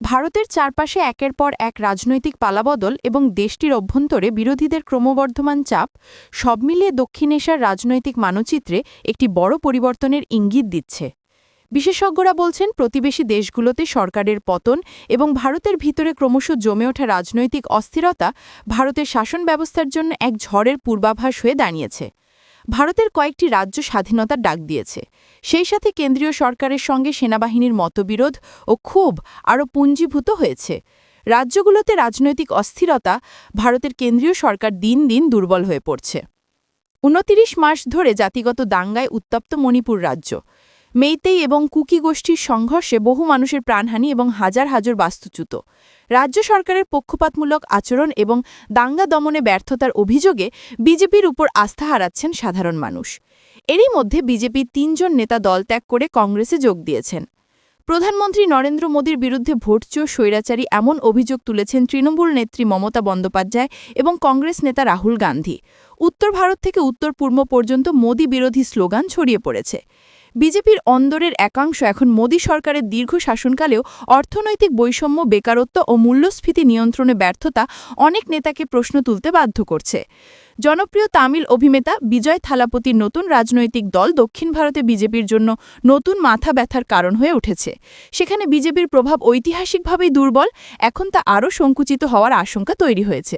ভারতের চারপাশে একের পর এক রাজনৈতিক পালাবদল এবং দেশটির অভ্যন্তরে বিরোধীদের ক্রমবর্ধমান চাপ, সব মিলিয়ে দক্ষিণ এশিয়ার রাজনৈতিক মানচিত্রে একটি বড় পরিবর্তনের ইঙ্গিত দিচ্ছে। বিশেষজ্ঞরা বলছেন, প্রতিবেশী দেশগুলোতে সরকারের পতন এবং ভারতের ভিতরে ক্রমশ জমে ওঠা রাজনৈতিক অস্থিরতা ভারতের শাসন ব্যবস্থার জন্য এক ঝড়ের পূর্বাভাস হয়ে দাঁড়িয়েছে। ভারতের কয়েকটি রাজ্য স্বাধীনতার ডাক দিয়েছে। সেই সাথে কেন্দ্রীয় সরকারের সঙ্গে সেনাবাহিনীর মতবিরোধ ও খুব আরও পুঞ্জীভূত হয়েছে। রাজ্যগুলোতে রাজনৈতিক অস্থিরতা ভারতের কেন্দ্রীয় সরকার দিন দিন দুর্বল হয়ে পড়ছে। উনতিরিশ মাস ধরে জাতিগত দাঙ্গায় উত্তপ্ত মণিপুর রাজ্য। মেইতেই এবং কুকি গোষ্ঠীর সংঘর্ষে বহু মানুষের প্রাণহানি এবং হাজার হাজার বাস্তুচ্যুত। রাজ্য সরকারের পক্ষপাতমূলক আচরণ এবং দাঙ্গা দমনে ব্যর্থতার অভিযোগে বিজেপির উপর আস্থা হারাচ্ছেন সাধারণ মানুষ। এরই মধ্যে বিজেপির তিনজন নেতা দল ত্যাগ করে কংগ্রেসে যোগ দিয়েছেন। প্রধানমন্ত্রী নরেন্দ্র মোদীর বিরুদ্ধে ভোটচোর, স্বৈরাচারী এমন অভিযোগ তুলেছেন তৃণমূল নেত্রী মমতা বন্দ্যোপাধ্যায় এবং কংগ্রেস নেতা রাহুল গান্ধী। উত্তর ভারত থেকে উত্তর পূর্ব পর্যন্ত মোদী বিরোধী স্লোগান ছড়িয়ে পড়েছে। বিজেপির অন্দরের একাংশ এখন মোদী সরকারের দীর্ঘ শাসনকালেও অর্থনৈতিক বৈষম্য, বেকারত্ব ও মূল্যস্ফীতি নিয়ন্ত্রণে ব্যর্থতা অনেক নেতাকে প্রশ্ন তুলতে বাধ্য করছে। জনপ্রিয় তামিল অভিনেতা বিজয় থালাপতির নতুন রাজনৈতিক দল দক্ষিণ ভারতে বিজেপির জন্য নতুন মাথা ব্যথার কারণ হয়ে উঠেছে। সেখানে বিজেপির প্রভাব ঐতিহাসিকভাবেই দুর্বল, এখন তা আরও সংকুচিত হওয়ার আশঙ্কা তৈরি হয়েছে।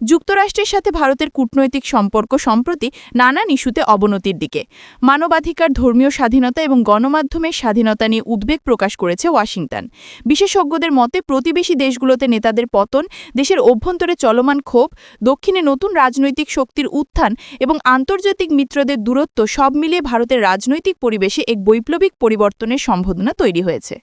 যুক্তরাষ্ট্রের সাথে ভারতের কূটনৈতিক সম্পর্ক সম্প্রতি নানান ইস্যুতে অবনতির দিকে। মানবাধিকার, ধর্মীয় স্বাধীনতা এবং গণমাধ্যমের স্বাধীনতা নিয়ে উদ্বেগ প্রকাশ করেছে ওয়াশিংটন। বিশেষজ্ঞদের মতে, প্রতিবেশী দেশগুলোতে নেতাদের পতন, দেশের অভ্যন্তরে চলমান ক্ষোভ, দক্ষিণে নতুন রাজনৈতিক শক্তির উত্থান এবং আন্তর্জাতিক মিত্রদের দূরত্ব সব মিলিয়ে ভারতের রাজনৈতিক পরিবেশে এক বৈপ্লবিক পরিবর্তনের সম্ভাবনা তৈরি হয়েছে।